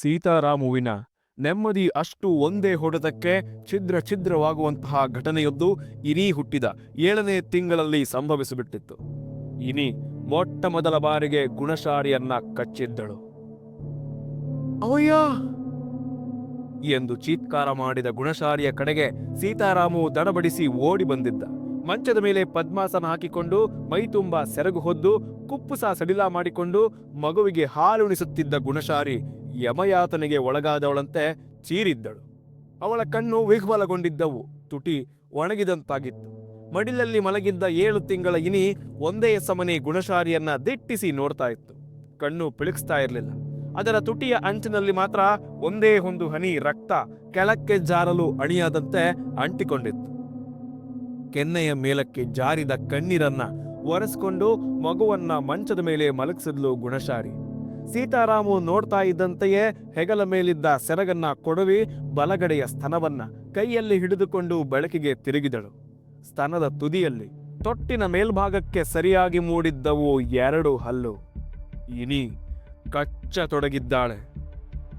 ಸೀತಾರಾಮುವಿನ ನೆಮ್ಮದಿ ಅಷ್ಟು ಒಂದೇ ಹೊಡೆತಕ್ಕೆ ಛಿದ್ರ ಛಿದ್ರವಾಗುವಂತಹ ಘಟನೆಯೊಂದು ಇನೀ ಹುಟ್ಟಿದ ಏಳನೇ ತಿಂಗಳಲ್ಲಿ ಸಂಭವಿಸಿಬಿಟ್ಟಿತ್ತು. ಇನಿ ಮೊಟ್ಟ ಮೊದಲ ಬಾರಿಗೆ ಗುಣಶಾರಿಯನ್ನ ಕಚ್ಚಿದ್ದಳು. ಅವಯ್ಯ ಎಂದು ಚೀತ್ಕಾರ ಮಾಡಿದ ಗುಣಶಾರಿಯ ಕಡೆಗೆ ಸೀತಾರಾಮು ದಡಬಡಿಸಿ ಓಡಿ ಬಂದಿದ್ದ. ಮಂಚದ ಮೇಲೆ ಪದ್ಮಾಸನ ಹಾಕಿಕೊಂಡು ಮೈತುಂಬ ಸೆರಗು ಹೊದ್ದು ಕುಪ್ಪುಸ ಸಡಿಲ ಮಾಡಿಕೊಂಡು ಮಗುವಿಗೆ ಹಾಲುಣಿಸುತ್ತಿದ್ದ ಗುಣಶಾರಿ ಯಮಯಾತನೆಗೆ ಒಳಗಾದವಳಂತೆ ಚೀರಿದ್ದಳು. ಅವಳ ಕಣ್ಣು ವಿಹ್ವಲಗೊಂಡಿದ್ದವು. ತುಟಿ ಒಣಗಿದಂತಾಗಿತ್ತು. ಮಡಿಲಲ್ಲಿ ಮಲಗಿದ್ದ ಏಳು ತಿಂಗಳ ಇನಿ ಒಂದೇ ಸಮನೆ ಗುಣಶಾರಿಯನ್ನ ದಿಟ್ಟಿಸಿ ನೋಡ್ತಾ ಇತ್ತು. ಕಣ್ಣು ಪಿಳಿಕ್ಸ್ತಾ ಇರಲಿಲ್ಲ. ಅದರ ತುಟಿಯ ಅಂಚಿನಲ್ಲಿ ಮಾತ್ರ ಒಂದೇ ಒಂದು ಹನಿ ರಕ್ತ ಕೆಳಕ್ಕೆ ಜಾರಲು ಅಣಿಯಾದಂತೆ ಅಂಟಿಕೊಂಡಿತ್ತು. ಕೆನ್ನೆಯ ಮೇಲಕ್ಕೆ ಜಾರಿದ ಕಣ್ಣೀರನ್ನ ಒರೆಸ್ಕೊಂಡು ಮಗುವನ್ನ ಮಂಚದ ಮೇಲೆ ಮಲಗಿಸಿದ್ಲು ಗುಣಶಾರಿ. ಸೀತಾರಾಮು ನೋಡ್ತಾ ಇದ್ದಂತೆಯೇ ಹೆಗಲ ಮೇಲಿದ್ದ ಸೆರಗನ್ನ ಕೊಡವಿ ಬಲಗಡೆಯ ಸ್ತನವನ್ನ ಕೈಯಲ್ಲಿ ಹಿಡಿದುಕೊಂಡು ಬೆಳಕಿಗೆ ತಿರುಗಿದಳು. ಸ್ತನದ ತುದಿಯಲ್ಲಿ ತೊಟ್ಟಿನ ಮೇಲ್ಭಾಗಕ್ಕೆ ಸರಿಯಾಗಿ ಮೂಡಿದ್ದವು ಎರಡು ಹಲ್ಲು. ಇನಿ ಕಚ್ಚ ಕಚ್ಚತೊಡಗಿದ್ದಾಳೆ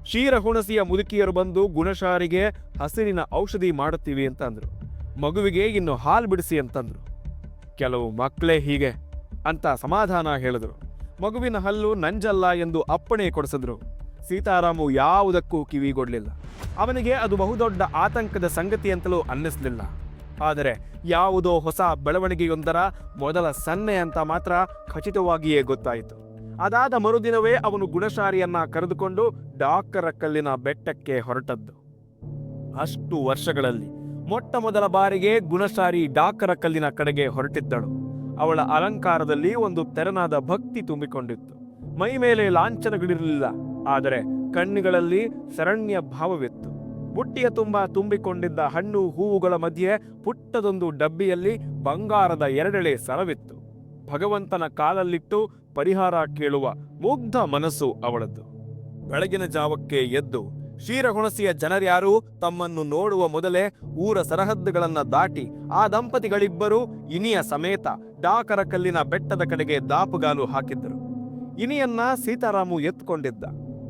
ಕ್ಷೀರಹುಣಸಿಯ ಮುದುಕಿಯರು ಬಂದು ಗುಣಶಾರಿಗೆ ಹಸಿರಿನ ಔಷಧಿ ಮಾಡುತ್ತೀವಿ ಅಂತಂದ್ರು. ಮಗುವಿಗೆ ಇನ್ನು ಹಾಲು ಬಿಡಿಸಿ ಅಂತಂದ್ರು. ಕೆಲವು ಮಕ್ಕಳೇ ಹೀಗೆ ಅಂತ ಸಮಾಧಾನ ಹೇಳಿದ್ರು. ಮಗುವಿನ ಹಲ್ಲು ನಂಜಲ್ಲ ಎಂದು ಅಪ್ಪಣೆ ಕೊಡಿಸಿದ್ರು. ಸೀತಾರಾಮು ಯಾವುದಕ್ಕೂ ಕಿವಿಗೊಡಲಿಲ್ಲ. ಅವನಿಗೆ ಅದು ಬಹುದೊಡ್ಡ ಆತಂಕದ ಸಂಗತಿ ಅಂತಲೂ ಅನ್ನಿಸಲಿಲ್ಲ. ಆದರೆ ಯಾವುದೋ ಹೊಸ ಬೆಳವಣಿಗೆಯೊಂದರ ಮೊದಲ ಸನ್ನೆ ಅಂತ ಮಾತ್ರ ಖಚಿತವಾಗಿಯೇ ಗೊತ್ತಾಯಿತು. ಅದಾದ ಮರುದಿನವೇ ಅವನು ಗುಣಶಾರಿಯನ್ನ ಕರೆದುಕೊಂಡು ಡಾಕ್ಟರ ಕಲ್ಲಿನ ಬೆಟ್ಟಕ್ಕೆ ಹೊರಟದ್ದು. ಅಷ್ಟು ವರ್ಷಗಳಲ್ಲಿ ಮೊಟ್ಟ ಮೊದಲ ಬಾರಿಗೆ ಗುಣಶಾರಿ ಡಾಕರ ಕಲ್ಲಿನ ಕಡೆಗೆ ಹೊರಟಿದ್ದಳು. ಅವಳ ಅಲಂಕಾರದಲ್ಲಿ ಒಂದು ತೆರನಾದ ಭಕ್ತಿ ತುಂಬಿಕೊಂಡಿತ್ತು. ಮೈ ಮೇಲೆ ಲಾಂಛನಗಳಿರಲಿಲ್ಲ, ಆದರೆ ಕಣ್ಣುಗಳಲ್ಲಿ ಶರಣ್ಯ ಭಾವವಿತ್ತು. ಬುಟ್ಟಿಯ ತುಂಬ ತುಂಬಿಕೊಂಡಿದ್ದ ಹಣ್ಣು ಹೂವುಗಳ ಮಧ್ಯೆ ಪುಟ್ಟದೊಂದು ಡಬ್ಬಿಯಲ್ಲಿ ಬಂಗಾರದ ಎರಡೆಳೆ ಸರವಿತ್ತು. ಭಗವಂತನ ಕಾಲಲ್ಲಿಟ್ಟು ಪರಿಹಾರ ಕೇಳುವ ಮುಗ್ಧ ಮನಸ್ಸು ಅವಳದ್ದು. ಬೆಳಗಿನ ಜಾವಕ್ಕೆ ಎದ್ದು ಕ್ಷೀರಹುಣಸಿಯ ಜನರ್ಯಾರೂ ತಮ್ಮನ್ನು ನೋಡುವ ಮೊದಲೇ ಊರ ಸರಹದ್ದುಗಳನ್ನು ದಾಟಿ ಆ ದಂಪತಿಗಳಿಬ್ಬರೂ ಇನಿಯ ಸಮೇತ ಡಾಕರ ಕಲ್ಲಿನ ಬೆಟ್ಟದ ಕಡೆಗೆ ದಾಪುಗಾಲು ಹಾಕಿದ್ದರು. ಇನಿಯನ್ನ ಸೀತಾರಾಮು ಎತ್ಕೊಂಡಿದ್ದ.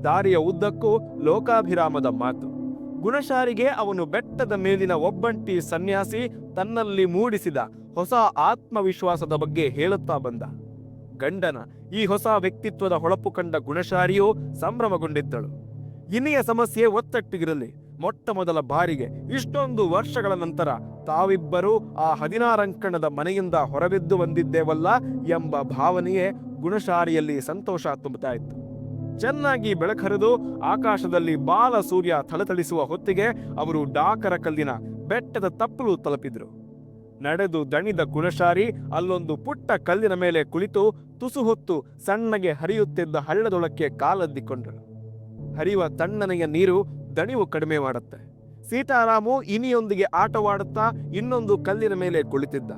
ದಾರಿಯ ಉದ್ದಕ್ಕೂ ಲೋಕಾಭಿರಾಮದ ಮಾತು. ಗುಣಶಾರಿಗೆ ಅವನು ಬೆಟ್ಟದ ಮೇಲಿನ ಒಬ್ಬಂಟಿ ಸನ್ಯಾಸಿ ತನ್ನಲ್ಲಿ ಮೂಡಿಸಿದ ಹೊಸ ಆತ್ಮವಿಶ್ವಾಸದ ಬಗ್ಗೆ ಹೇಳುತ್ತಾ ಬಂದ. ಗಂಡನ, ಈ ಹೊಸ ವ್ಯಕ್ತಿತ್ವದ ಹೊಳಪು ಕಂಡ ಗುಣಶಾರಿಯು ಸಂಭ್ರಮಗೊಂಡಿದ್ದಳು. ಇನಿಯ ಸಮಸ್ಯೆ ಒತ್ತಟ್ಟಿಗಿರಲಿ. ಮೊಟ್ಟ ಮೊದಲ ಬಾರಿಗೆ ಇಷ್ಟೊಂದು ವರ್ಷಗಳ ನಂತರ ತಾವಿಬ್ಬರೂ ಆ ಹದಿನಾರಂಕಣದ ಮನೆಯಿಂದ ಹೊರಬಿದ್ದು ಬಂದಿದ್ದೇವಲ್ಲ ಎಂಬ ಭಾವನೆಯೇ ಗುಣಶಾರಿಯಲ್ಲಿ ಸಂತೋಷ ತುಂಬುತ್ತಾ ಇತ್ತು ಚೆನ್ನಾಗಿ ಬೆಳಕರಿದು ಆಕಾಶದಲ್ಲಿ ಬಾಲ ಸೂರ್ಯ ಥಳಥಳಿಸುವ ಹೊತ್ತಿಗೆ ಅವರು ಡಾಕರ ಕಲ್ಲಿನ ಬೆಟ್ಟದ ತಪ್ಪಲು ತಲುಪಿದ್ರು. ನಡೆದು ದಣಿದ ಗುಣಶಾರಿ ಅಲ್ಲೊಂದು ಪುಟ್ಟ ಕಲ್ಲಿನ ಮೇಲೆ ಕುಳಿತು ತುಸು ಹೊತ್ತು ಸಣ್ಣಗೆ ಹರಿಯುತ್ತಿದ್ದ ಹಳ್ಳದೊಳಕ್ಕೆ ಕಾಲದ್ದಿಕೊಂಡರು. ಹರಿಯುವ ತಣ್ಣನೆಯ ನೀರು ದಣಿವು ಕಡಿಮೆ ಮಾಡುತ್ತೆ. ಸೀತಾರಾಮು ಇನಿಯೊಂದಿಗೆ ಆಟವಾಡುತ್ತಾ ಇನ್ನೊಂದು ಕಲ್ಲಿನ ಮೇಲೆ ಕುಳಿತಿದ್ದ.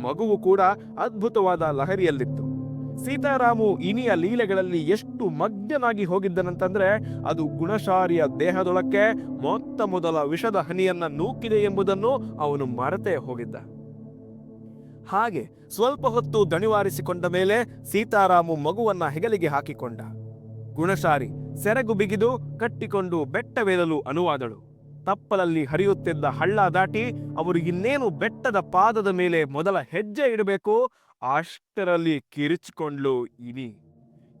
ಮಗುವು ಕೂಡ ಅದ್ಭುತವಾದ ಲಹರಿಯಲ್ಲಿತ್ತು. ಸೀತಾರಾಮು ಇನಿಯ ಲೀಲೆಗಳಲ್ಲಿ ಎಷ್ಟು ಮಗ್ನನಾಗಿ ಹೋಗಿದ್ದನಂತಂದ್ರೆ ಅದು ಗುಣಶಾರಿಯ ದೇಹದೊಳಕ್ಕೆ ಮೊತ್ತ ಮೊದಲ ವಿಷದ ಹನಿಯನ್ನ ನೂಕಿದೆ ಎಂಬುದನ್ನು ಅವನು ಮರೆತೇ ಹೋಗಿದ್ದ. ಹಾಗೆ ಸ್ವಲ್ಪ ಹೊತ್ತು ದಣಿವಾರಿಸಿಕೊಂಡ ಮೇಲೆ ಸೀತಾರಾಮು ಮಗುವನ್ನ ಹೆಗಲಿಗೆ ಹಾಕಿಕೊಂಡ. ಗುಣಶಾರಿ ಸೆರಗು ಬಿಗಿದು ಕಟ್ಟಿಕೊಂಡು ಬೆಟ್ಟವೇರಲು ಅನುವಾದಳು. ತಪ್ಪಲಲ್ಲಿ ಹರಿಯುತ್ತಿದ್ದ ಹಳ್ಳ ದಾಟಿ ಅವರು ಇನ್ನೇನು ಬೆಟ್ಟದ ಪಾದದ ಮೇಲೆ ಮೊದಲ ಹೆಜ್ಜೆ ಇಡಬೇಕು? ಅಷ್ಟರಲ್ಲಿ ಕಿರಿಚಿಕೊಂಡ್ಲು ಇನಿ.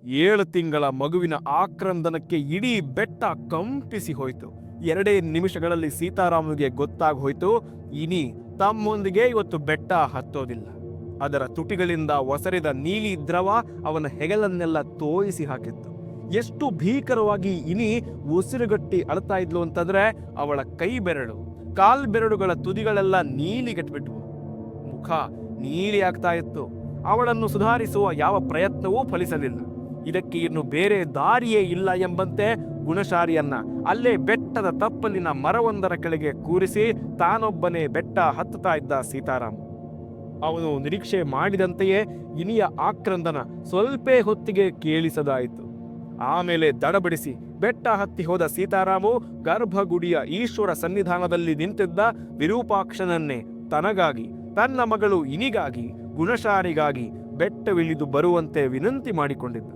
ಏಳು ತಿಂಗಳ ಮಗುವಿನ ಆಕ್ರಂದನಕ್ಕೆ ಇಡೀ ಬೆಟ್ಟ ಕಂಪಿಸಿ ಹೋಯಿತು. ಎರಡೇ ನಿಮಿಷಗಳಲ್ಲಿ ಸೀತಾರಾಮನಿಗೆ ಗೊತ್ತಾಗ ಹೋಯ್ತು ಇನಿ ತಮ್ಮೊಂದಿಗೆ ಇವತ್ತು ಬೆಟ್ಟ ಹತ್ತೋದಿಲ್ಲ. ಅದರ ತುಟಿಗಳಿಂದ ಒಸರಿದ ನೀಲಿ ದ್ರವ ಅವನ ಹೆಗಲನ್ನೆಲ್ಲ ತೋಯಿಸಿ ಹಾಕಿತ್ತು. ಎಷ್ಟು ಭೀಕರವಾಗಿ ಇನಿ ಉಸಿರುಗಟ್ಟಿ ಅಳ್ತಾ ಇದ್ಲು ಅಂತಂದ್ರೆ ಅವಳ ಕೈ ಬೆರಳು, ಕಾಲ್ ಬೆರಳುಗಳ ತುದಿಗಳೆಲ್ಲ ನೀಲಿಗೆಟ್ಬಿಟ್ವು ಮುಖ ನೀಲಿ ಆಗ್ತಾ ಇತ್ತು. ಅವಳನ್ನು ಸುಧಾರಿಸುವ ಯಾವ ಪ್ರಯತ್ನವೂ ಫಲಿಸಲಿಲ್ಲ. ಇದಕ್ಕೆ ಇನ್ನು ಬೇರೆ ದಾರಿಯೇ ಇಲ್ಲ ಎಂಬಂತೆ ಗುಣಶಾರಿಯನ್ನ ಅಲ್ಲೇ ಬೆಟ್ಟದ ತಪ್ಪಲಿನ ಮರವೊಂದರ ಕೆಳಗೆ ಕೂರಿಸಿ ತಾನೊಬ್ಬನೇ ಬೆಟ್ಟ ಹತ್ತುತ್ತಾ ಇದ್ದ ಸೀತಾರಾಮ್. ಅವನು ನಿರೀಕ್ಷೆ ಮಾಡಿದಂತೆಯೇ ಇನಿಯ ಆಕ್ರಂದನ ಸ್ವಲ್ಪೇ ಹೊತ್ತಿಗೆ ಕೇಳಿಸದಾಯಿತು. ಆಮೇಲೆ ದಡಬಡಿಸಿ ಬೆಟ್ಟ ಹತ್ತಿ ಹೋದ ಸೀತಾರಾಮು ಗರ್ಭಗುಡಿಯ ಈಶ್ವರ ಸನ್ನಿಧಾನದಲ್ಲಿ ನಿಂತಿದ್ದ ವಿರೂಪಾಕ್ಷನನ್ನೇ ತನಗಾಗಿ, ತನ್ನ ಮಗಳು ಇನಿಗಾಗಿ, ಗುಣಶಾರಿಗಾಗಿ ಬೆಟ್ಟವಿಳಿದು ಬರುವಂತೆ ವಿನಂತಿ ಮಾಡಿಕೊಂಡಿದ್ದ.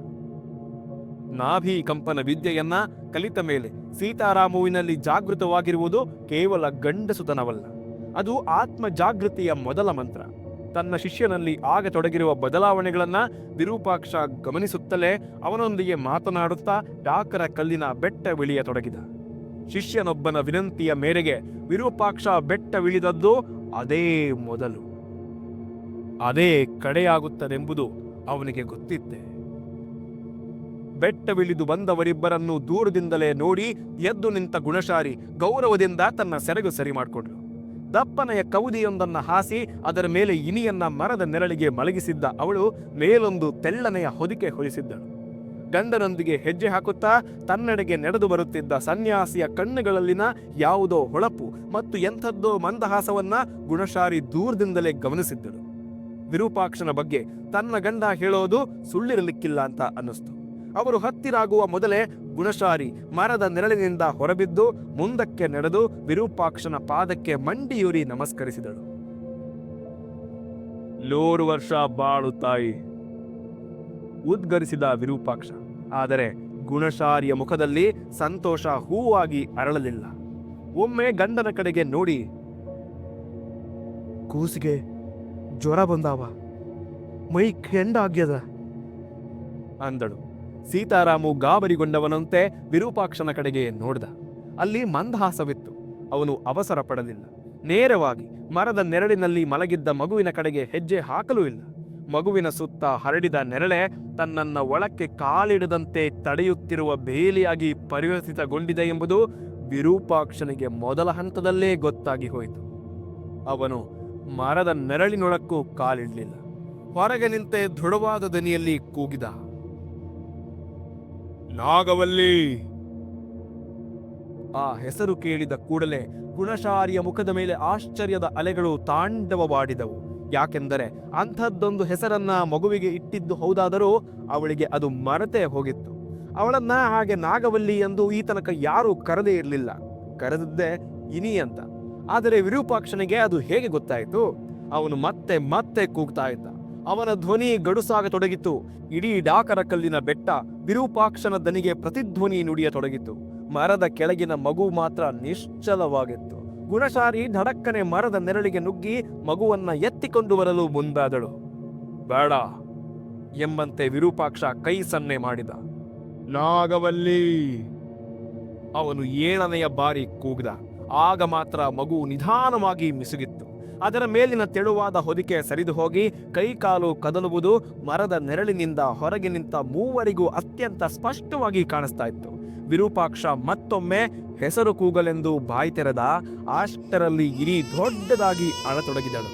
ನಾಭಿ ಕಂಪನ ವಿದ್ಯೆಯನ್ನ ಕಲಿತ ಮೇಲೆ ಸೀತಾರಾಮುವಿನಲ್ಲಿ ಜಾಗೃತವಾಗಿರುವುದು ಕೇವಲ ಗಂಡಸುತನವಲ್ಲ, ಅದು ಆತ್ಮ ಜಾಗೃತಿಯ ಮೊದಲ ಮಂತ್ರ. ತನ್ನ ಶಿಷ್ಯನಲ್ಲಿ ಆಗ ತೊಡಗಿರುವ ಬದಲಾವಣೆಗಳನ್ನು ವಿರೂಪಾಕ್ಷ ಗಮನಿಸುತ್ತಲೇ ಅವನೊಂದಿಗೆ ಮಾತನಾಡುತ್ತಾ ಡಾಕರ ಕಲ್ಲಿನ ಬೆಟ್ಟವಿಳಿಯತೊಡಗಿದ ಶಿಷ್ಯನೊಬ್ಬನ ವಿನಂತಿಯ ಮೇರೆಗೆ ವಿರೂಪಾಕ್ಷ ಬೆಟ್ಟವಿಳಿದದ್ದು ಅದೇ ಮೊದಲು. ಅದೇ ಕಡೆಯಾಗುತ್ತದೆಂಬುದು ಅವನಿಗೆ ಗೊತ್ತಿತ್ತೆ. ಬೆಟ್ಟವಿಳಿದು ಬಂದವರಿಬ್ಬರನ್ನು ದೂರದಿಂದಲೇ ನೋಡಿ ಎದ್ದು ನಿಂತ ಗುಣಶಾರಿ ಗೌರವದಿಂದ ತನ್ನ ಸೆರಗು ಸರಿ ಮಾಡಿಕೊಂಡ್ರು ದಪ್ಪನೆಯ ಕೌದಿಯೊಂದನ್ನ ಹಾಸಿ ಅದರ ಮೇಲೆ ಇನಿಯನ್ನ ಮರದ ನೆರಳಿಗೆ ಮಲಗಿಸಿದ್ದ ಅವಳು ಮೇಲೊಂದು ತೆಳ್ಳನೆಯ ಹೊದಿಕೆ ಹೊಲಿಸಿದ್ದಳು. ಗಂಡನೊಂದಿಗೆ ಹೆಜ್ಜೆ ಹಾಕುತ್ತಾ ತನ್ನೆಡೆಗೆ ನಡೆದು ಬರುತ್ತಿದ್ದ ಸನ್ಯಾಸಿಯ ಕಣ್ಣುಗಳಲ್ಲಿನ ಯಾವುದೋ ಹೊಳಪು ಮತ್ತು ಎಂಥದ್ದೋ ಮಂದಹಾಸವನ್ನ ಗುಣಶಾರಿ ದೂರದಿಂದಲೇ ಗಮನಿಸಿದ್ದಳು. ವಿರೂಪಾಕ್ಷನ ಬಗ್ಗೆ ತನ್ನ ಗಂಡ ಹೇಳೋದು ಸುಳ್ಳಿರಲಿಕ್ಕಿಲ್ಲ ಅಂತ ಅನ್ನಿಸ್ತು. ಅವರು ಹತ್ತಿರಾಗುವ ಮೊದಲೇ ಗುಣಶಾರಿ ಮರದ ನೆರಳಿನಿಂದ ಹೊರಬಿದ್ದು ಮುಂದಕ್ಕೆ ನಡೆದು ವಿರೂಪಾಕ್ಷನ ಪಾದಕ್ಕೆ ಮಂಡಿಯೂರಿ ನಮಸ್ಕರಿಸಿದಳು. ನೂರು ವರ್ಷ ಬಾಳು ತಾಯಿ ಉದ್ಗರಿಸಿದ ವಿರೂಪಾಕ್ಷ. ಆದರೆ ಗುಣಶಾರಿಯ ಮುಖದಲ್ಲಿ ಸಂತೋಷ ಹೂವಾಗಿ ಅರಳಲಿಲ್ಲ. ಒಮ್ಮೆ ಗಂಡನ ಕಡೆಗೆ ನೋಡಿ ಕೂಸಿಗೆ ಜ್ವರ ಬಂದಾವ ಮೈ ಕೆಂಡಾಗ್ಯದ. ಅಂದಳು. ಸೀತಾರಾಮು ಗಾಬರಿಗೊಂಡವನಂತೆ ವಿರೂಪಾಕ್ಷನ ಕಡೆಗೆ ನೋಡ್ದ. ಅಲ್ಲಿ ಮಂದಹಾಸವಿತ್ತು. ಅವನು ಅವಸರ ಪಡಲಿಲ್ಲ. ನೇರವಾಗಿ ಮರದ ನೆರಳಿನಲ್ಲಿ ಮಲಗಿದ್ದ ಮಗುವಿನ ಕಡೆಗೆ ಹೆಜ್ಜೆ ಹಾಕಲೂ ಇಲ್ಲ. ಮಗುವಿನ ಸುತ್ತ ಹರಡಿದ ನೆರಳೆ ತನ್ನನ್ನ ಒಳಕ್ಕೆ ಕಾಲಿಡದಂತೆ ತಡೆಯುತ್ತಿರುವ ಬೇಲಿಯಾಗಿ ಪರಿವರ್ತಿತಗೊಂಡಿದೆ ಎಂಬುದು ವಿರೂಪಾಕ್ಷನಿಗೆ ಮೊದಲ ಹಂತದಲ್ಲೇ ಗೊತ್ತಾಗಿ ಹೋಯಿತು. ಅವನು ಮರದ ನೆರಳಿನೊಳಕ್ಕೂ ಕಾಲಿಡಲಿಲ್ಲ. ಹೊರಗೆ ನಿಂತೆ ದೃಢವಾದ ದನಿಯಲ್ಲಿ ಕೂಗಿದ. ನಾಗವಲ್ಲಿ. ಆ ಹೆಸರು ಕೇಳಿದ ಕೂಡಲೇ ಗುಣಶಾರಿಯ ಮುಖದ ಮೇಲೆ ಆಶ್ಚರ್ಯದ ಅಲೆಗಳು ತಾಂಡವವಾಡಿದವು. ಯಾಕೆಂದರೆ ಅಂಥದ್ದೊಂದು ಹೆಸರನ್ನ ಮಗುವಿಗೆ ಇಟ್ಟಿದ್ದು ಹೌದಾದರೂ ಅವಳಿಗೆ ಅದು ಮರೆತೇ ಹೋಗಿತ್ತು. ಅವಳನ್ನ ಹಾಗೆ ನಾಗವಲ್ಲಿ ಎಂದು ಈ ತನಕ ಯಾರೂ ಕರೆದೇ ಇರಲಿಲ್ಲ. ಕರೆದಿದ್ದೇ ಇನಿ ಅಂತ. ಆದರೆ ವಿರೂಪಾಕ್ಷನಿಗೆ ಅದು ಹೇಗೆ ಗೊತ್ತಾಯಿತು? ಅವನು ಮತ್ತೆ ಮತ್ತೆ ಕೂಗ್ತಾ ಇದ್ದ. ಅವನ ಧ್ವನಿ ಗಡುಸಾಗತೊಡಗಿತು ಇಡೀ ಡಾಕರ ಕಲ್ಲಿನ ಬೆಟ್ಟ ವಿರೂಪಾಕ್ಷನ ದನಿಗೆ ಪ್ರತಿಧ್ವನಿ ನುಡಿಯತೊಡಗಿತು ಮರದ ಕೆಳಗಿನ ಮಗು ಮಾತ್ರ ನಿಶ್ಚಲವಾಗಿತ್ತು. ಗುಣಶಾರಿ ಧಡಕ್ಕನೆ ಮರದ ನೆರಳಿಗೆ ನುಗ್ಗಿ ಮಗುವನ್ನ ಎತ್ತಿಕೊಂಡು ಬರಲು ಮುಂದಾದಳು. ಬೇಡ ಎಂಬಂತೆ ವಿರೂಪಾಕ್ಷ ಕೈ ಸನ್ನೆ ಮಾಡಿದ. ನಾಗವಲ್ಲಿ. ಅವನು ಏಳನೆಯ ಬಾರಿ ಕೂಗಿದ. ಆಗ ಮಾತ್ರ ಮಗು ನಿಧಾನವಾಗಿ ಮಿಸುಗಿತ್ತು. ಅದರ ಮೇಲಿನ ತೆಳುವಾದ ಹೊದಿಕೆ ಸರಿದು ಹೋಗಿ ಕೈಕಾಲು ಕದಲುವುದು ಮರದ ನೆರಳಿನಿಂದ ಹೊರಗೆ ನಿಂತ ಮೂವರಿಗೂ ಅತ್ಯಂತ ಸ್ಪಷ್ಟವಾಗಿ ಕಾಣಿಸ್ತಾ ಇತ್ತು. ವಿರೂಪಾಕ್ಷ ಮತ್ತೊಮ್ಮೆ ಹೆಸರು ಕೂಗಲೆಂದು ಬಾಯಿ ತೆರೆದ ಅಷ್ಟರಲ್ಲಿ ಇರಿ ದೊಡ್ಡದಾಗಿ ಅಳತೊಡಗಿದಳು.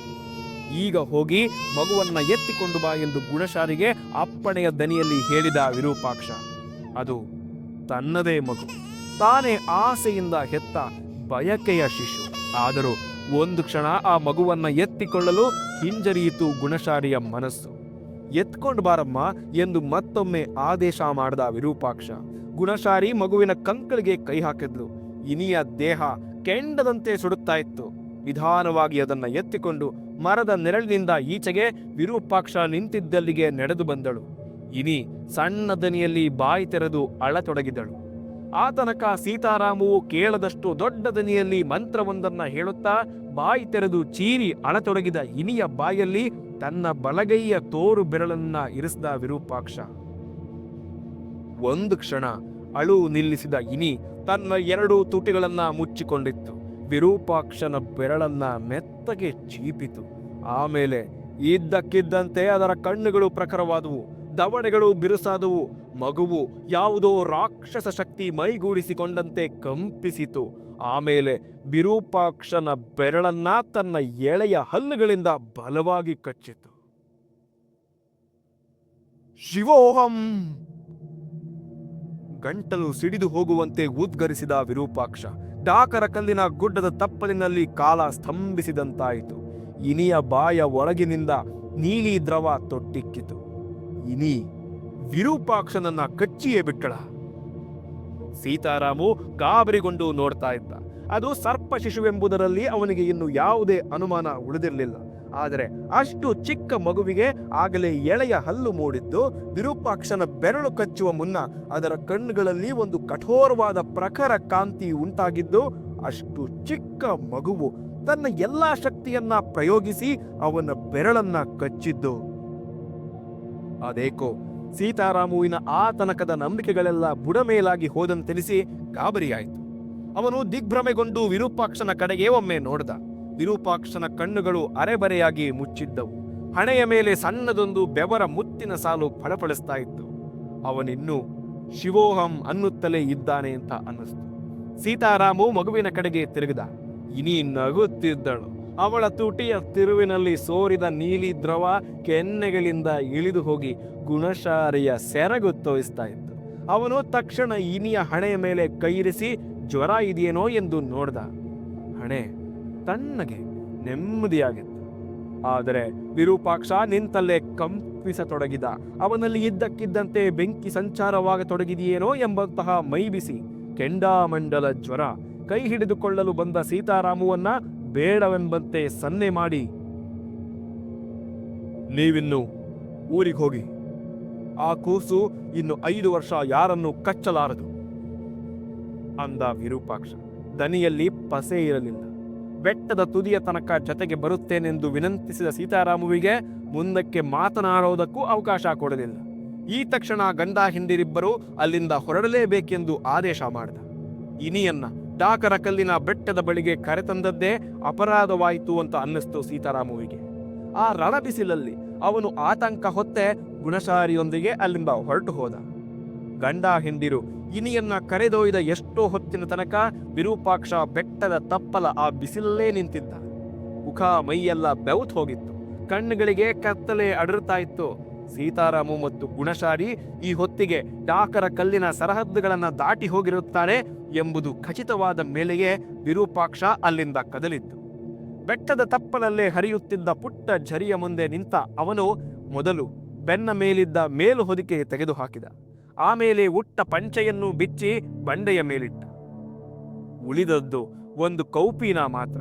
ಈಗ ಹೋಗಿ ಮಗುವನ್ನ ಎತ್ತಿಕೊಂಡು ಬಾ ಎಂದು ಗುಣಶಾರಿಗೆ ಅಪ್ಪಣೆಯ ದನಿಯಲ್ಲಿ ಹೇಳಿದ ವಿರೂಪಾಕ್ಷ, ಅದು ತನ್ನದೇ ಮಗು. ತಾನೇ ಆಸೆಯಿಂದ ಹೆತ್ತ ಬಯಕೆಯ ಶಿಶು. ಆದರೂ ಒಂದು ಕ್ಷಣ ಆ ಮಗುವನ್ನ ಎತ್ತಿಕೊಳ್ಳಲು ಹಿಂಜರಿಯಿತು ಗುಣಶಾರಿಯ ಮನಸ್ಸು. ಎತ್ಕೊಂಡು ಬಾರಮ್ಮ ಎಂದು ಮತ್ತೊಮ್ಮೆ ಆದೇಶ ಮಾಡಿದ ವಿರೂಪಾಕ್ಷ. ಗುಣಶಾರಿ ಮಗುವಿನ ಕಂಕಳಿಗೆ ಕೈ ಹಾಕಿದ್ಲು. ಇನಿಯ ದೇಹ ಕೆಂಡದಂತೆ ಸುಡುತ್ತಾ ಇತ್ತು. ನಿಧಾನವಾಗಿ ಅದನ್ನ ಎತ್ತಿಕೊಂಡು ಮರದ ನೆರಳಿನಿಂದ ಈಚೆಗೆ ವಿರೂಪಾಕ್ಷ ನಿಂತಿದ್ದಲ್ಲಿಗೆ ನಡೆದು ಬಂದಳು. ಇನಿ ಸಣ್ಣ ದನಿಯಲ್ಲಿ ಬಾಯಿ ತೆರೆದು ಅಳತೊಡಗಿದಳು. ಆ ತನಕ ಸೀತಾರಾಮವು ಕೇಳದಷ್ಟು ದೊಡ್ಡ ದನಿಯಲ್ಲಿ ಮಂತ್ರವೊಂದನ್ನ ಹೇಳುತ್ತಾ ಬಾಯಿ ತೆರೆದು ಚೀರಿ ಅಳತೊಡಗಿದ ಇನಿಯ ಬಾಯಲ್ಲಿ ತನ್ನ ಬಲಗೈಯ ತೋರು ಬೆರಳನ್ನ ಇರಿಸಿದ ವಿರೂಪಾಕ್ಷ. ಒಂದು ಕ್ಷಣ ಅಳು ನಿಲ್ಲಿಸಿದ ಇನಿ ತನ್ನ ಎರಡು ತುಟಿಗಳನ್ನ ಮುಚ್ಚಿಕೊಂಡಿತ್ತು. ವಿರೂಪಾಕ್ಷನ ಬೆರಳನ್ನ ಮೆತ್ತಗೆ ಚೀಪಿತು. ಆಮೇಲೆ ಇದ್ದಕ್ಕಿದ್ದಂತೆ ಅದರ ಕಣ್ಣುಗಳು ಪ್ರಖರವಾದವು ದವಡೆಗಳು ಬಿರುಸಾದವು ಮಗುವು ಯಾವುದೋ ರಾಕ್ಷಸ ಶಕ್ತಿ ಮೈಗೂಡಿಸಿಕೊಂಡಂತೆ ಕಂಪಿಸಿತು. ಆಮೇಲೆ ವಿರೂಪಾಕ್ಷನ ಬೆರಳನ್ನ ತನ್ನ ಎಳೆಯ ಹಲ್ಲುಗಳಿಂದ ಬಲವಾಗಿ ಕಚ್ಚಿತು. ಶಿವೋಹಂ! ಗಂಟಲು ಸಿಡಿದು ಹೋಗುವಂತೆ ಉದ್ಗರಿಸಿದ ವಿರೂಪಾಕ್ಷ ಡಾಕರ ಕಲ್ಲಿನ ಗುಡ್ಡದ ತಪ್ಪಲಿನಲ್ಲಿ ಕಾಲ ಸ್ತಂಭಿಸಿದಂತಾಯಿತು. ಇನಿಯ ಬಾಯ ಒಳಗಿನಿಂದ ನೀಲಿ ದ್ರವ ತೊಟ್ಟಿಕ್ಕಿತು. ಇನಿ ವಿರೂಪಾಕ್ಷನನ್ನ ಕಚ್ಚಿಯೇ ಬಿಟ್ಟಳ. ಸೀತಾರಾಮು ಗಾಬರಿಗೊಂಡು ನೋಡ್ತಾ ಇದ್ದ. ಅದು ಸರ್ಪ ಶಿಶುವೆಂಬುದರಲ್ಲಿ ಅವನಿಗೆ ಇನ್ನು ಯಾವುದೇ ಅನುಮಾನ ಉಳಿದಿರಲಿಲ್ಲ. ಆದರೆ ಅಷ್ಟು ಚಿಕ್ಕ ಮಗುವಿಗೆ ಆಗಲೇ ಎಳೆಯ ಹಲ್ಲು ಮೂಡಿದ್ದು ವಿರೂಪಾಕ್ಷನ ಬೆರಳು ಕಚ್ಚುವ ಮುನ್ನ ಅದರ ಕಣ್ಣುಗಳಲ್ಲಿ ಒಂದು ಕಠೋರವಾದ ಪ್ರಖರ ಕಾಂತಿ ಉಂಟಾಗಿದ್ದು ಅಷ್ಟು ಚಿಕ್ಕ ಮಗುವು ತನ್ನ ಎಲ್ಲಾ ಶಕ್ತಿಯನ್ನ ಪ್ರಯೋಗಿಸಿ ಅವನ ಬೆರಳನ್ನ ಕಚ್ಚಿದ್ದು. ಅದೇಕೋ ಸೀತಾರಾಮುವಿನ ಆ ತನಕದ ನಂಬಿಕೆಗಳೆಲ್ಲ ಬುಡಮೇಲಾಗಿ ಹೋದಂತೆನಿಸಿ ಗಾಬರಿಯಾಯಿತು. ಅವನು ದಿಗ್ಭ್ರಮೆಗೊಂಡು ವಿರೂಪಾಕ್ಷನ ಕಡೆಗೆ ಒಮ್ಮೆ ನೋಡ್ದ. ವಿರೂಪಾಕ್ಷನ ಕಣ್ಣುಗಳು ಅರೆಬರೆಯಾಗಿ ಮುಚ್ಚಿದ್ದವು. ಹಣೆಯ ಮೇಲೆ ಸಣ್ಣದೊಂದು ಬೆವರ ಮುತ್ತಿನ ಸಾಲು ಫಳಫಳಿಸ್ತಾ ಇತ್ತು. ಅವನಿನ್ನು, ಶಿವೋಹಂ ಅನ್ನುತ್ತಲೇ ಇದ್ದಾನೆ ಅಂತ ಅನ್ನಿಸ್ತು. ಸೀತಾರಾಮು ಮಗುವಿನ ಕಡೆಗೆ ತಿರುಗಿದ. ಇನಿ ನಗುತ್ತಿದ್ದಳು. ಅವಳ ತುಟಿಯ ತಿರುವಿನಲ್ಲಿ ಸೋರಿದ ನೀಲಿ ದ್ರವ ಕೆನ್ನೆಗಳಿಂದ ಇಳಿದು ಹೋಗಿ ಗುಣಶಾರಿಯ ಸೆರಗು ತೋಯಿಸ್ತಾ ಇತ್ತು. ಅವನು ತಕ್ಷಣ ಇನಿಯ ಹಣೆಯ ಮೇಲೆ ಕೈರಿಸಿ, ಜ್ವರ ಇದೆಯೇನೋ ಎಂದು ನೋಡ್ದ. ಹಣೆ ತಣ್ಣಗೆ ನೆಮ್ಮದಿಯಾಗಿತ್ತು. ಆದರೆ ವಿರೂಪಾಕ್ಷ ನಿಂತಲ್ಲೇ ಕಂಪಿಸತೊಡಗಿದ. ಅವನಲ್ಲಿ ಇದ್ದಕ್ಕಿದ್ದಂತೆ ಬೆಂಕಿ ಸಂಚಾರವಾಗತೊಡಗಿದೆಯೇನೋ ಎಂಬಂತಹ ಮೈಬಿಸಿ ಕೆಂಡಾಮಂಡಲ ಜ್ವರ ಕೈ ಹಿಡಿದುಕೊಳ್ಳಲು ಬಂದ ಸೀತಾರಾಮುವನ್ನ ಬೇಡವೆಂಬಂತೆ ಸನ್ನೆ ಮಾಡಿ. ನೀವಿನ್ನು ಊರಿಗೆ ಹೋಗಿ. ಆ ಕೂಸು ಇನ್ನು ಐದು ವರ್ಷ ಯಾರನ್ನು ಕಚ್ಚಲಾರದು. ಅಂದ ವಿರೂಪಾಕ್ಷ. ದನಿಯಲ್ಲಿ ಪಸೆ ಇರಲಿಲ್ಲ. ಬೆಟ್ಟದ ತುದಿಯ ತನಕ ಜತೆಗೆ ಬರುತ್ತೇನೆಂದು ವಿನಂತಿಸಿದ ಸೀತಾರಾಮುವಿಗೆ ಮುಂದಕ್ಕೆ ಮಾತನಾಡುವುದಕ್ಕೂ ಅವಕಾಶ ಕೊಡಲಿಲ್ಲ. ಈ ತಕ್ಷಣ ಗಂಡ ಹಿಂದಿರಿಬ್ಬರು ಅಲ್ಲಿಂದ ಹೊರಡಲೇಬೇಕೆಂದು ಆದೇಶ ಮಾಡಿದ. ಇನಿಯನ್ನ ಡಾಕರ ಕಲ್ಲಿನ ಬೆಟ್ಟದ ಬಳಿಗೆ ಕರೆತಂದದ್ದೇ ಅಪರಾಧವಾಯಿತು ಅಂತ ಅನ್ನಿಸ್ತು ಸೀತಾರಾಮುವಿಗೆ. ಆ ರಣಬಿಸಿಲಲ್ಲಿ ಅವನು ಆತಂಕ ಹೊತ್ತೆ ಗುಣಶಾರಿಯೊಂದಿಗೆ ಅಲ್ಲಿಂದ ಹೊರಟು ಹೋದ. ಗಂಡ ಹಿಂದಿರು ಇನಿಯನ್ನ ಕರೆದೊಯ್ದ ಎಷ್ಟೋ ಹೊತ್ತಿನ ತನಕ ವಿರೂಪಾಕ್ಷ ಬೆಟ್ಟದ ತಪ್ಪಲ ಆ ಬಿಸಿಲಲ್ಲೇ ನಿಂತಿದ್ದ. ಮುಖ ಮೈಯೆಲ್ಲ ಬೆವತ್ ಹೋಗಿತ್ತು. ಕಣ್ಣುಗಳಿಗೆ ಕತ್ತಲೆ ಅಡರ್ತಾ ಇತ್ತು. ಸೀತಾರಾಮು ಮತ್ತು ಗುಣಶಾರಿ ಈ ಹೊತ್ತಿಗೆ ಡಾಕರ ಕಲ್ಲಿನ ಸರಹದ್ದುಗಳನ್ನು ದಾಟಿ ಹೋಗಿರುತ್ತಾರೆ ಎಂಬುದು ಖಚಿತವಾದ ಮೇಲೆಯೇ ವಿರೂಪಾಕ್ಷ ಅಲ್ಲಿಂದ ಕದಲಿದ್ದು. ಬೆಟ್ಟದ ತಪ್ಪಲಲ್ಲೇ ಹರಿಯುತ್ತಿದ್ದ ಪುಟ್ಟ ಝರಿಯ ಮುಂದೆ ನಿಂತ ಅವನು ಮೊದಲು ಬೆನ್ನ ಮೇಲಿದ್ದ ಮೇಲು ಹೊದಿಕೆ ತೆಗೆದುಹಾಕಿದ. ಆಮೇಲೆ ಉಟ್ಟ ಪಂಚೆಯನ್ನು ಬಿಚ್ಚಿ ಬಂಡೆಯ ಮೇಲಿಟ್ಟ. ಉಳಿದದ್ದು ಒಂದು ಕೌಪೀನ ಮಾತ್ರ.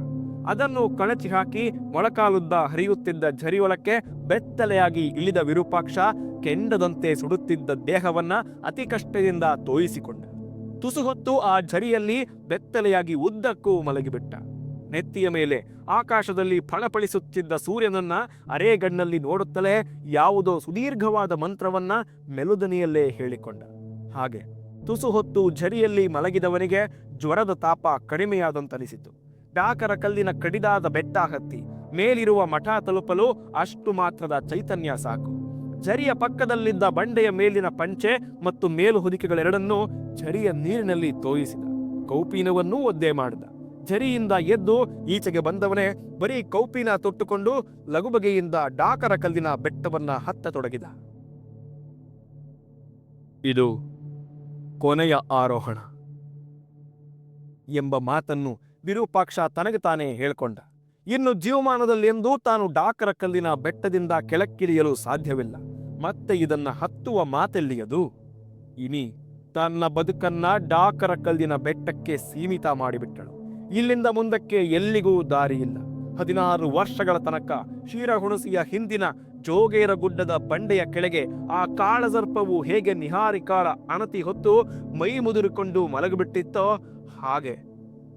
ಅದನ್ನು ಕಣಚಿ ಹಾಕಿ ಮೊಳಕಾಲುದ್ದ ಹರಿಯುತ್ತಿದ್ದ ಝರಿಯೊಳಕ್ಕೆ ಬೆತ್ತಲೆಯಾಗಿ ಇಳಿದ ವಿರೂಪಾಕ್ಷ ಕೆಂಡದಂತೆ ಸುಡುತ್ತಿದ್ದ ದೇಹವನ್ನ ಅತಿ ಕಷ್ಟದಿಂದ ತೋಯಿಸಿಕೊಂಡ. ತುಸು ಹೊತ್ತು ಆ ಝರಿಯಲ್ಲಿ ಬೆತ್ತಲೆಯಾಗಿ ಉದ್ದಕ್ಕೂ ಮಲಗಿಬಿಟ್ಟ. ನೆತ್ತಿಯ ಮೇಲೆ ಆಕಾಶದಲ್ಲಿ ಫಳಫಳಿಸುತ್ತಿದ್ದ ಸೂರ್ಯನನ್ನ ಅರೆಗಣ್ಣಲ್ಲಿ ನೋಡುತ್ತಲೇ ಯಾವುದೋ ಸುದೀರ್ಘವಾದ ಮಂತ್ರವನ್ನ ಮೆಲುದನಿಯಲ್ಲೇ ಹೇಳಿಕೊಂಡ. ಹಾಗೆ ತುಸು ಹೊತ್ತು ಝರಿಯಲ್ಲಿ ಮಲಗಿದವನಿಗೆ ಜ್ವರದ ತಾಪ ಕಡಿಮೆಯಾದಂತನಿಸಿತು. ಡಾಕರ ಕಲ್ಲಿನ ಕಡಿದಾದ ಬೆಟ್ಟ ಹತ್ತಿ ಮೇಲಿರುವ ಮಠ ತಲುಪಲು ಅಷ್ಟು ಮಾತ್ರದ ಚೈತನ್ಯ ಸಾಕು. ಝರಿಯ ಪಕ್ಕದಲ್ಲಿದ್ದ ಬಂಡೆಯ ಮೇಲಿನ ಪಂಚೆ ಮತ್ತು ಮೇಲು ಹೊದಿಕೆಗಳೆರಡನ್ನೂ ಝರಿಯ ನೀರಿನಲ್ಲಿ ತೋಯಿಸಿದ. ಕೌಪೀನವನ್ನೂ ಒದ್ದೆ ಮಾಡಿದ. ಝರಿಯಿಂದ ಎದ್ದು ಈಚೆಗೆ ಬಂದವನೇ ಬರೀ ಕೌಪೀನ ತೊಟ್ಟುಕೊಂಡು ಲಗುಬಗೆಯಿಂದ ಡಾಕರ ಕಲ್ಲಿನ ಬೆಟ್ಟವನ್ನ ಹತ್ತತೊಡಗಿದ. ಇದು ಕೊನೆಯ ಆರೋಹಣ ಎಂಬ ಮಾತನ್ನು ವಿರೂಪಾಕ್ಷ ತನಗೆ ತಾನೇ ಹೇಳ್ಕೊಂಡ. ಇನ್ನು ಜೀವಮಾನದಲ್ಲೆಂದೂ ತಾನು ಡಾಕರ ಕಲ್ಲಿನ ಬೆಟ್ಟದಿಂದ ಕೆಳಕ್ಕಿಳಿಯಲು ಸಾಧ್ಯವಿಲ್ಲ. ಮತ್ತೆ ಇದನ್ನ ಹತ್ತುವ ಮಾತೆಲ್ಲಿಯದು? ಇನಿ ತನ್ನ ಬದುಕನ್ನ ಡಾಕರ ಕಲ್ಲಿನ ಬೆಟ್ಟಕ್ಕೆ ಸೀಮಿತ ಮಾಡಿಬಿಟ್ಟಳು. ಇಲ್ಲಿಂದ ಮುಂದಕ್ಕೆ ಎಲ್ಲಿಗೂ ದಾರಿಯಿಲ್ಲ. ಹದಿನಾರು ವರ್ಷಗಳ ತನಕ ಕ್ಷೀರಹುಣಸಿಯ ಹಿಂದಿನ ಜೋಗೇರ ಗುಡ್ಡದ ಬಂಡೆಯ ಕೆಳಗೆ ಆ ಕಾಳಸರ್ಪವು ಹೇಗೆ ನಿಹಾರಿಕಾರ ಅಣತಿ ಹೊತ್ತು ಮೈ ಮುದುರಿಕೊಂಡು ಮಲಗಿಬಿಟ್ಟಿತ್ತೋ ಹಾಗೆ.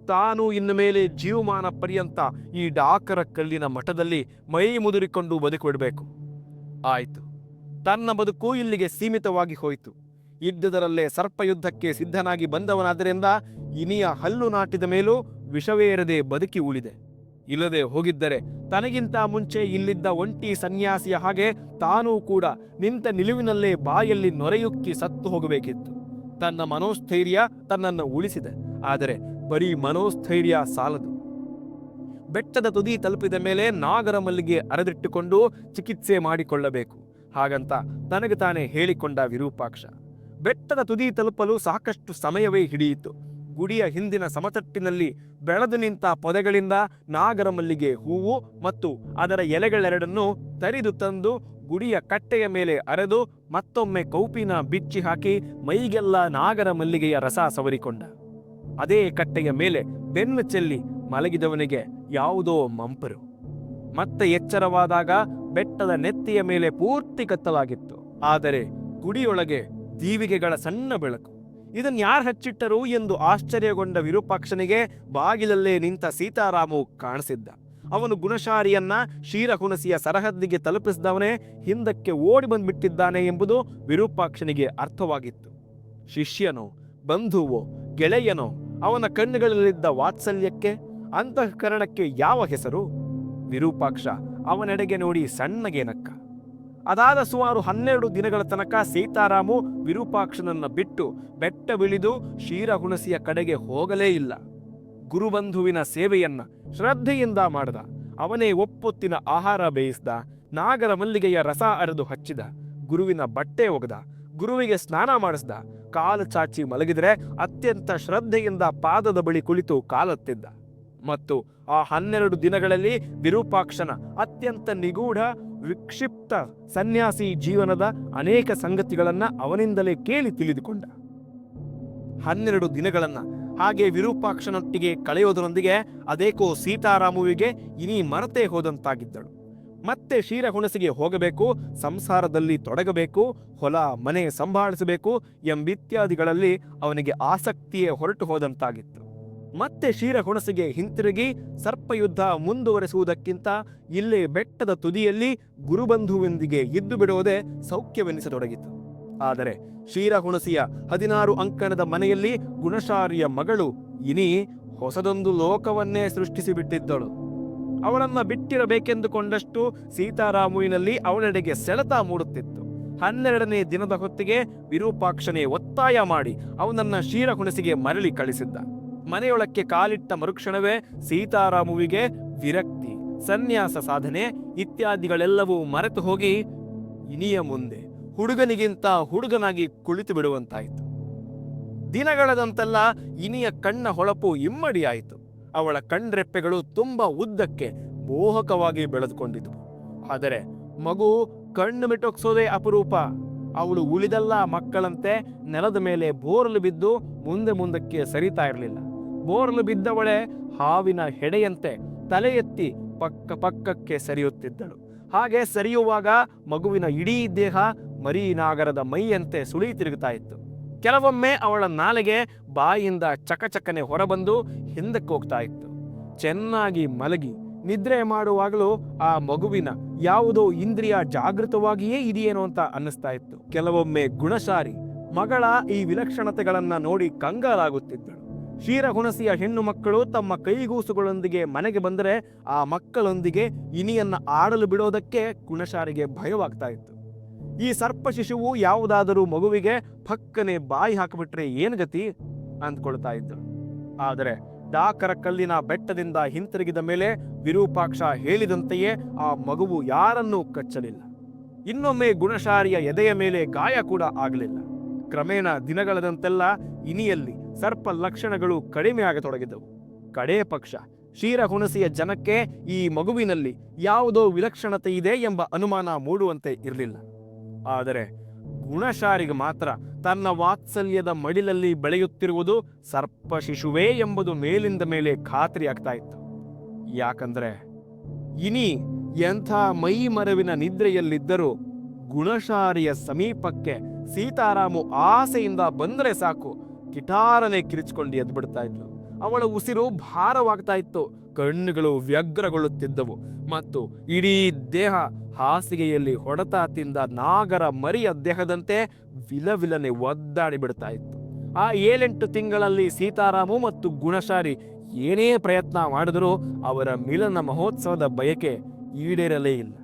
ತಾನು ಇನ್ನು ಮೇಲೆ ಜೀವಮಾನ ಪರ್ಯಂತ ಈ ಡಾಕರ ಕಲ್ಲಿನ ಮಠದಲ್ಲಿ ಮೈ ಮುದುರಿಕೊಂಡು ಬದುಕಿಬಿಡಬೇಕು ಆಯಿತು. ತನ್ನ ಬದುಕು ಇಲ್ಲಿಗೆ ಸೀಮಿತವಾಗಿ ಹೋಯಿತು. ಇದ್ದುದರಲ್ಲೇ ಸರ್ಪಯುದ್ಧಕ್ಕೆ ಸಿದ್ಧನಾಗಿ ಬಂದವನಾದ್ದರಿಂದ ಇನಿಯ ಹಲ್ಲು ನಾಟಿದ ಮೇಲೂ ವಿಷವೇರದೆ ಬದುಕಿ ಉಳಿದೆ. ಇಲ್ಲದೆ ಹೋಗಿದ್ದರೆ ತನಗಿಂತ ಮುಂಚೆ ಇಲ್ಲಿದ್ದ ಒಂಟಿ ಸನ್ಯಾಸಿಯ ಹಾಗೆ ತಾನೂ ಕೂಡ ನಿಂತ ನಿಲುವಿನಲ್ಲೇ ಬಾಯಲ್ಲಿ ನೊರೆಯುಕ್ಕಿ ಸತ್ತು ಹೋಗಬೇಕಿತ್ತು. ತನ್ನ ಮನೋಸ್ಥೈರ್ಯ ತನ್ನನ್ನು ಉಳಿಸಿದೆ. ಆದರೆ ಬರೀ ಮನೋಸ್ಥೈರ್ಯ ಸಾಲದು. ಬೆಟ್ಟದ ತುದಿ ತಲುಪಿದ ಮೇಲೆ ನಾಗರ ಮಲ್ಲಿಗೆ ಅರೆದಿಟ್ಟುಕೊಂಡು ಚಿಕಿತ್ಸೆ ಮಾಡಿಕೊಳ್ಳಬೇಕು. ಹಾಗಂತ ತನಗೆ ತಾನೇ ಹೇಳಿಕೊಂಡ ವಿರೂಪಾಕ್ಷ. ಬೆಟ್ಟದ ತುದಿ ತಲುಪಲು ಸಾಕಷ್ಟು ಸಮಯವೇ ಹಿಡಿಯಿತು. ಗುಡಿಯ ಹಿಂದಿನ ಸಮತಟ್ಟಿನಲ್ಲಿ ಬೆಳೆದು ನಿಂತ ಪೊದೆಗಳಿಂದ ನಾಗರ ಮಲ್ಲಿಗೆ ಹೂವು ಮತ್ತು ಅದರ ಎಲೆಗಳೆರಡನ್ನು ತರಿದು ತಂದು ಗುಡಿಯ ಕಟ್ಟೆಯ ಮೇಲೆ ಅರೆದು ಮತ್ತೊಮ್ಮೆ ಕೌಪಿನ ಬಿಚ್ಚಿ ಹಾಕಿ ಮೈಗೆಲ್ಲ ನಾಗರ ಮಲ್ಲಿಗೆಯ ರಸ ಸವರಿಕೊಂಡ. ಅದೇ ಕಟ್ಟೆಯ ಮೇಲೆ ಬೆನ್ನು ಚೆಲ್ಲಿ ಮಲಗಿದವನಿಗೆ ಯಾವುದೋ ಮಂಪರು. ಮತ್ತೆ ಎಚ್ಚರವಾದಾಗ ಬೆಟ್ಟದ ನೆತ್ತಿಯ ಮೇಲೆ ಪೂರ್ತಿ ಕತ್ತಲಾಗಿತ್ತು. ಆದರೆ ಗುಡಿಯೊಳಗೆ ದೀವಿಗೆಗಳ ಸಣ್ಣ ಬೆಳಕು. ಇದನ್ನು ಯಾರು ಹಚ್ಚಿಟ್ಟರು ಎಂದು ಆಶ್ಚರ್ಯಗೊಂಡ ವಿರೂಪಾಕ್ಷನಿಗೆ ಬಾಗಿಲಲ್ಲೇ ನಿಂತ ಸೀತಾರಾಮು ಕಾಣಿಸಿದ್ದ. ಅವನು ಗುಣಶಾರಿಯನ್ನ ಕ್ಷೀರಹುಣಸಿಯ ಸರಹದ್ದಿಗೆ ತಲುಪಿಸಿದವನೇ ಹಿಂದಕ್ಕೆ ಓಡಿ ಬಂದ್ಬಿಟ್ಟಿದ್ದಾನೆ ಎಂಬುದು ವಿರೂಪಾಕ್ಷನಿಗೆ ಅರ್ಥವಾಗಿತ್ತು. ಶಿಷ್ಯನೋ, ಬಂಧುವೋ, ಗೆಳೆಯನೋ, ಅವನ ಕಣ್ಣುಗಳಲ್ಲಿದ್ದ ವಾತ್ಸಲ್ಯಕ್ಕೆ, ಅಂತಃಕರಣಕ್ಕೆ ಯಾವ ಹೆಸರು? ವಿರೂಪಾಕ್ಷ ಅವನೆಡೆಗೆ ನೋಡಿ ಸಣ್ಣಗೆ ನಕ್ಕ ಅದಾದ ಸುಮಾರು ಹನ್ನೆರಡು ದಿನಗಳ ತನಕ ಸೀತಾರಾಮು ವಿರೂಪಾಕ್ಷನನ್ನ ಬಿಟ್ಟು ಬೆಟ್ಟ ಬೆಟ್ಟವಿಳಿದು ಕ್ಷೀರಹುಣಸಿಯ ಕಡೆಗೆ ಹೋಗಲೇ ಇಲ್ಲ. ಗುರುಬಂಧುವಿನ ಸೇವೆಯನ್ನ ಶ್ರದ್ಧೆಯಿಂದ ಮಾಡಿದ. ಅವನೇ ಒಪ್ಪೊತ್ತಿನ ಆಹಾರ ಬೇಯಿಸಿದ. ನಾಗರ ಮಲ್ಲಿಗೆಯ ರಸ ಅರೆದು ಹಚ್ಚಿದ. ಗುರುವಿನ ಬಟ್ಟೆ ಒಗೆದ. ಗುರುವಿಗೆ ಸ್ನಾನ ಮಾಡಿಸ್ದ. ಕಾಲು ಚಾಚಿ ಮಲಗಿದರೆ ಅತ್ಯಂತ ಶ್ರದ್ಧೆಯಿಂದ ಪಾದದ ಬಳಿ ಕುಳಿತು ಕಾಲತ್ತಿದ್ದ. ಮತ್ತು ಆ ಹನ್ನೆರಡು ದಿನಗಳಲ್ಲಿ ವಿರೂಪಾಕ್ಷನ ಅತ್ಯಂತ ನಿಗೂಢ, ವಿಕ್ಷಿಪ್ತ ಸನ್ಯಾಸಿ ಜೀವನದ ಅನೇಕ ಸಂಗತಿಗಳನ್ನು ಅವನಿಂದಲೇ ಕೇಳಿ ತಿಳಿದುಕೊಂಡ. ಹನ್ನೆರಡು ದಿನಗಳನ್ನ ಹಾಗೆ ವಿರೂಪಾಕ್ಷನೊಟ್ಟಿಗೆ ಕಳೆಯೋದರೊಂದಿಗೆ ಅದೇಕೋ ಸೀತಾರಾಮುವಿಗೆ ಇನಿ ಮರತೆ ಹೋದಂತಾಗಿದ್ದಳು. ಮತ್ತೆ ಕ್ಷೀರಹುಣಸಿಗೆ ಹೋಗಬೇಕು, ಸಂಸಾರದಲ್ಲಿ ತೊಡಗಬೇಕು, ಹೊಲ, ಮನೆ ಸಂಭಾಳಿಸಬೇಕು ಎಂಬಿತ್ಯಾದಿಗಳಲ್ಲಿ ಅವನಿಗೆ ಆಸಕ್ತಿಯೇ ಹೊರಟು ಹೋದಂತಾಗಿತ್ತು. ಮತ್ತೆ ಶೀರ ಹುಣಸಿಗೆ ಹಿಂತಿರುಗಿ ಸರ್ಪಯುದ್ಧ ಮುಂದುವರೆಸುವುದಕ್ಕಿಂತ ಇಲ್ಲಿ ಬೆಟ್ಟದ ತುದಿಯಲ್ಲಿ ಗುರುಬಂಧುವಿನೊಂದಿಗೆ ಇದ್ದು ಬಿಡುವುದೇ ಸೌಖ್ಯವೆನಿಸತೊಡಗಿತು. ಆದರೆ ಶೀರ ಹುಣಸಿಯ ಹದಿನಾರು ಅಂಕಣದ ಮನೆಯಲ್ಲಿ ಗುಣಶಾರಿಯ ಮಗಳು ಇನಿ ಹೊಸದೊಂದು ಲೋಕವನ್ನೇ ಸೃಷ್ಟಿಸಿಬಿಟ್ಟಿದ್ದಳು. ಅವಳನ್ನ ಬಿಟ್ಟಿರಬೇಕೆಂದುಕೊಂಡಷ್ಟು ಸೀತಾರಾಮುವಿನಲ್ಲಿ ಅವಳೆಡೆಗೆ ಸೆಳೆತ ಮೂಡುತ್ತಿತ್ತು. ಹನ್ನೆರಡನೇ ದಿನದ ಹೊತ್ತಿಗೆ ವಿರೂಪಾಕ್ಷನೇ ಒತ್ತಾಯ ಮಾಡಿ ಅವನನ್ನ ಕ್ಷೀರಹುಣಸಿಗೆ ಮರಳಿ ಕಳಿಸಿದ್ದ. ಮನೆಯೊಳಕ್ಕೆ ಕಾಲಿಟ್ಟ ಮರುಕ್ಷಣವೇ ಸೀತಾರಾಮುವಿಗೆ ವಿರಕ್ತಿ, ಸನ್ಯಾಸ ಸಾಧನೆ ಇತ್ಯಾದಿಗಳೆಲ್ಲವೂ ಮರೆತು ಹೋಗಿ ಇನಿಯ ಮುಂದೆ ಹುಡುಗನಿಗಿಂತ ಹುಡುಗನಾಗಿ ಕುಳಿತು ಬಿಡುವಂತಾಯಿತು. ದಿನಗಳದಂತೆಲ್ಲ ಇನಿಯ ಕಣ್ಣ ಹೊಳಪು ಇಮ್ಮಡಿಯಾಯಿತು. ಅವಳ ಕಣ್ರೆಪ್ಪೆಗಳು ತುಂಬಾ ಉದ್ದಕ್ಕೆ ಮೋಹಕವಾಗಿ ಬೆಳೆದುಕೊಂಡಿತು ಆದರೆ ಮಗು ಕಣ್ಣು ಮಿಟೊಕ್ಸೋದೇ ಅಪರೂಪ. ಅವಳು ಉಳಿದೆಲ್ಲ ಮಕ್ಕಳಂತೆ ನೆಲದ ಮೇಲೆ ಬೋರಲು ಬಿದ್ದು ಮುಂದೆ ಮುಂದಕ್ಕೆ ಸರಿತಾ ಇರಲಿಲ್ಲ. ಬೋರಲು ಬಿದ್ದವಳೆ ಹಾವಿನ ಹೆಡೆಯಂತೆ ತಲೆ ಎತ್ತಿ ಪಕ್ಕ ಪಕ್ಕಕ್ಕೆ ಸರಿಯುತ್ತಿದ್ದಳು. ಹಾಗೆ ಸರಿಯುವಾಗ ಮಗುವಿನ ಇಡೀ ದೇಹ ಮರೀನಾಗರದ ಮೈಯಂತೆ ಸುಳಿ ತಿರುಗುತ್ತಾ ಇತ್ತು. ಕೆಲವೊಮ್ಮೆ ಅವಳ ನಾಲೆಗೆ ಬಾಯಿಯಿಂದ ಚಕಚಕನೆ ಹೊರಬಂದು ಹಿಂದಕ್ಕೆ ಹೋಗ್ತಾ ಇತ್ತು. ಚೆನ್ನಾಗಿ ಮಲಗಿ ನಿದ್ರೆ ಮಾಡುವಾಗಲೂ ಆ ಮಗುವಿನ ಯಾವುದೋ ಇಂದ್ರಿಯ ಜಾಗೃತವಾಗಿಯೇ ಇದೆಯೇನೋ ಅಂತ ಅನ್ನಿಸ್ತಾ ಇತ್ತು. ಕೆಲವೊಮ್ಮೆ ಗುಣಶಾರಿ ಮಗಳ ಈ ವಿಲಕ್ಷಣತೆಗಳನ್ನ ನೋಡಿ ಕಂಗಾಲಾಗುತ್ತಿದ್ದಳು. ಕ್ಷೀರಹುಣಸಿಯ ಹೆಣ್ಣು ಮಕ್ಕಳು ತಮ್ಮ ಕೈಗೂಸುಗಳೊಂದಿಗೆ ಮನೆಗೆ ಬಂದರೆ ಆ ಮಕ್ಕಳೊಂದಿಗೆ ಇನಿಯನ್ನ ಆಡಲು ಬಿಡೋದಕ್ಕೆ ಗುಣಶಾರಿಗೆ ಭಯವಾಗ್ತಾ ಇತ್ತು. ಈ ಸರ್ಪ ಶಿಶುವು ಯಾವುದಾದರೂ ಮಗುವಿಗೆ ಪಕ್ಕನೆ ಬಾಯಿ ಹಾಕಿಬಿಟ್ರೆ ಏನು ಗತಿ? ಅಂದ್ಕೊಳ್ತಾ ಇದ್ದರು ಆದರೆ ಡಾಕರ ಕಲ್ಲಿನ ಬೆಟ್ಟದಿಂದ ಹಿಂತಿರುಗಿದ ಮೇಲೆ ವಿರೂಪಾಕ್ಷ ಹೇಳಿದಂತೆಯೇ ಆ ಮಗುವು ಯಾರನ್ನೂ ಕಚ್ಚಲಿಲ್ಲ. ಇನ್ನೊಮ್ಮೆ ಗುಣಶಾರಿಯ ಎದೆಯ ಮೇಲೆ ಗಾಯ ಕೂಡ ಆಗಲಿಲ್ಲ. ಕ್ರಮೇಣ ದಿನಗಳದಂತೆಲ್ಲ ಇನಿಯಲ್ಲಿ ಸರ್ಪ ಲಕ್ಷಣಗಳು ಕಡಿಮೆ ಆಗತೊಡಗಿದವು ಕಡೇ ಪಕ್ಷ ಕ್ಷೀರಹುಣಸಿಯ ಜನಕ್ಕೆ ಈ ಮಗುವಿನಲ್ಲಿ ಯಾವುದೋ ವಿಲಕ್ಷಣತೆ ಇದೆ ಎಂಬ ಅನುಮಾನ ಮೂಡುವಂತೆ ಇರಲಿಲ್ಲ. ಆದರೆ ಗುಣಶಾರಿಗೆ ಮಾತ್ರ ತನ್ನ ವಾತ್ಸಲ್ಯದ ಮಡಿಲಲ್ಲಿ ಬೆಳೆಯುತ್ತಿರುವುದು ಸರ್ಪ ಶಿಶುವೇ ಎಂಬುದು ಮೇಲಿಂದ ಮೇಲೆ ಖಾತ್ರಿ ಆಗ್ತಾ ಇತ್ತು. ಯಾಕಂದ್ರೆ ಇನಿ ಎಂಥ ಮೈ ಮರವಿನ ನಿದ್ರೆಯಲ್ಲಿದ್ದರೂ ಗುಣಶಾರಿಯ ಸಮೀಪಕ್ಕೆ ಸೀತಾರಾಮು ಆಸೆಯಿಂದ ಬಂದರೆ ಸಾಕು. ಕಿಟಾರನೆ ಕಿರಿಚಿಕೊಂಡು ಎದ್ಬಿಡ್ತಾ ಇದ್ಲು. ಅವಳ ಉಸಿರು ಭಾರವಾಗ್ತಾ ಇತ್ತು. ಕಣ್ಣುಗಳು ವ್ಯಗ್ರಗೊಳ್ಳುತ್ತಿದ್ದವು. ಮತ್ತು ಇಡೀ ದೇಹ ಹಾಸಿಗೆಯಲ್ಲಿ ಹೊಡೆತ ತಿಂದ ನಾಗರ ಮರಿಯ ದೇಹದಂತೆ ವಿಲವಿಲನೆ ಒದ್ದಾಡಿ ಬಿಡ್ತಾ ಇತ್ತು. ಆ ಏಳೆಂಟು ತಿಂಗಳಲ್ಲಿ ಸೀತಾರಾಮು ಮತ್ತು ಗುಣಶಾರಿ ಏನೇ ಪ್ರಯತ್ನ ಮಾಡಿದರೂ ಅವರ ಮಿಲನ ಮಹೋತ್ಸವದ ಬಯಕೆ ಈಡೇರಲೇ ಇಲ್ಲ.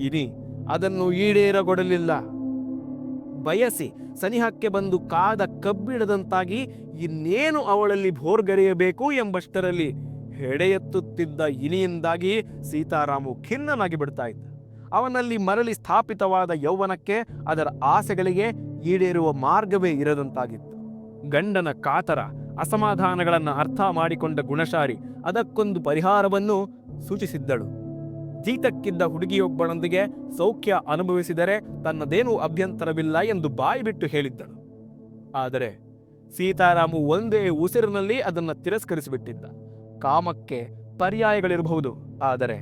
ಇನಿ ಅದನ್ನು ಈಡೇರಗೊಡಲಿಲ್ಲ. ಬಯಸಿ ಸನಿಹಕ್ಕೆ ಬಂದು ಕಾದ ಕಬ್ಬಿಡದಂತಾಗಿ ಇನ್ನೇನು ಅವಳಲ್ಲಿ ಭೋರ್ಗರೆಯಬೇಕು ಎಂಬಷ್ಟರಲ್ಲಿ ಹೆಡೆಯೆತ್ತುತ್ತಿದ್ದ ಇನಿಯಿಂದಾಗಿ ಸೀತಾರಾಮು ಖಿನ್ನನಾಗಿ ಬಿಡ್ತಾ ಇದ್ದ. ಅವನಲ್ಲಿ ಮರಳಿ ಸ್ಥಾಪಿತವಾದ ಯೌವನಕ್ಕೆ ಅದರ ಆಸೆಗಳಿಗೆ ಈಡೇರುವ ಮಾರ್ಗವೇ ಇರದಂತಾಗಿತ್ತು. ಗಂಡನ ಕಾತರ ಅಸಮಾಧಾನಗಳನ್ನು ಅರ್ಥ ಮಾಡಿಕೊಂಡ ಗುಣಶಾರಿ ಅದಕ್ಕೊಂದು ಪರಿಹಾರವನ್ನು ಸೂಚಿಸಿದ್ದಳು. ಜೀತಕ್ಕಿದ್ದ ಹುಡುಗಿಯೊಬ್ಬಳೊಂದಿಗೆ ಸೌಖ್ಯ ಅನುಭವಿಸಿದರೆ ತನ್ನದೇನೂ ಅಭ್ಯಂತರವಿಲ್ಲ ಎಂದು ಬಾಯಿ ಬಿಟ್ಟು ಹೇಳಿದ್ದಳು. ಆದರೆ ಸೀತಾರಾಮು ಒಂದೇ ಉಸಿರಿನಲ್ಲಿ ಅದನ್ನು ತಿರಸ್ಕರಿಸಿಬಿಟ್ಟಿದ್ದ. ಕಾಮಕ್ಕೆ ಪರ್ಯಾಯಗಳಿರಬಹುದು, ಆದರೆ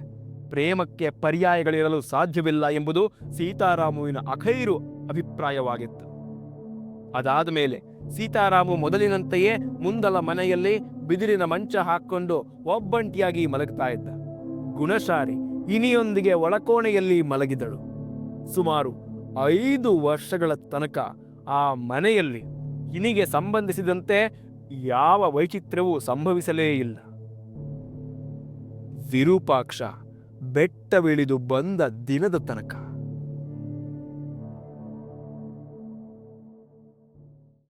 ಪ್ರೇಮಕ್ಕೆ ಪರ್ಯಾಯಗಳಿರಲು ಸಾಧ್ಯವಿಲ್ಲ ಎಂಬುದು ಸೀತಾರಾಮುವಿನ ಅಖೈರು ಅಭಿಪ್ರಾಯವಾಗಿತ್ತು. ಅದಾದ ಮೇಲೆ ಸೀತಾರಾಮು ಮೊದಲಿನಂತೆಯೇ ಮುಂದಲ ಮನೆಯಲ್ಲಿ ಬಿದಿರಿನ ಮಂಚ ಹಾಕ್ಕೊಂಡು ಒಬ್ಬಂಟಿಯಾಗಿ ಮಲಗ್ತಾ ಇದ್ದ. ಗುಣಶಾರಿ ಇನಿಯೊಂದಿಗೆ ಒಳಕೋಣೆಯಲ್ಲಿ ಮಲಗಿದಳು. ಸುಮಾರು ಐದು ವರ್ಷಗಳ ತನಕ ಆ ಮನೆಯಲ್ಲಿ ಇನಿಗೆ ಸಂಬಂಧಿಸಿದಂತೆ ಯಾವ ವೈಚಿತ್ರ್ಯವೂ ಸಂಭವಿಸಲೇ ಇಲ್ಲ. ವಿರೂಪಾಕ್ಷ ಬೆಟ್ಟವಿಳಿದು ಬಂದ ದಿನದ ತನಕ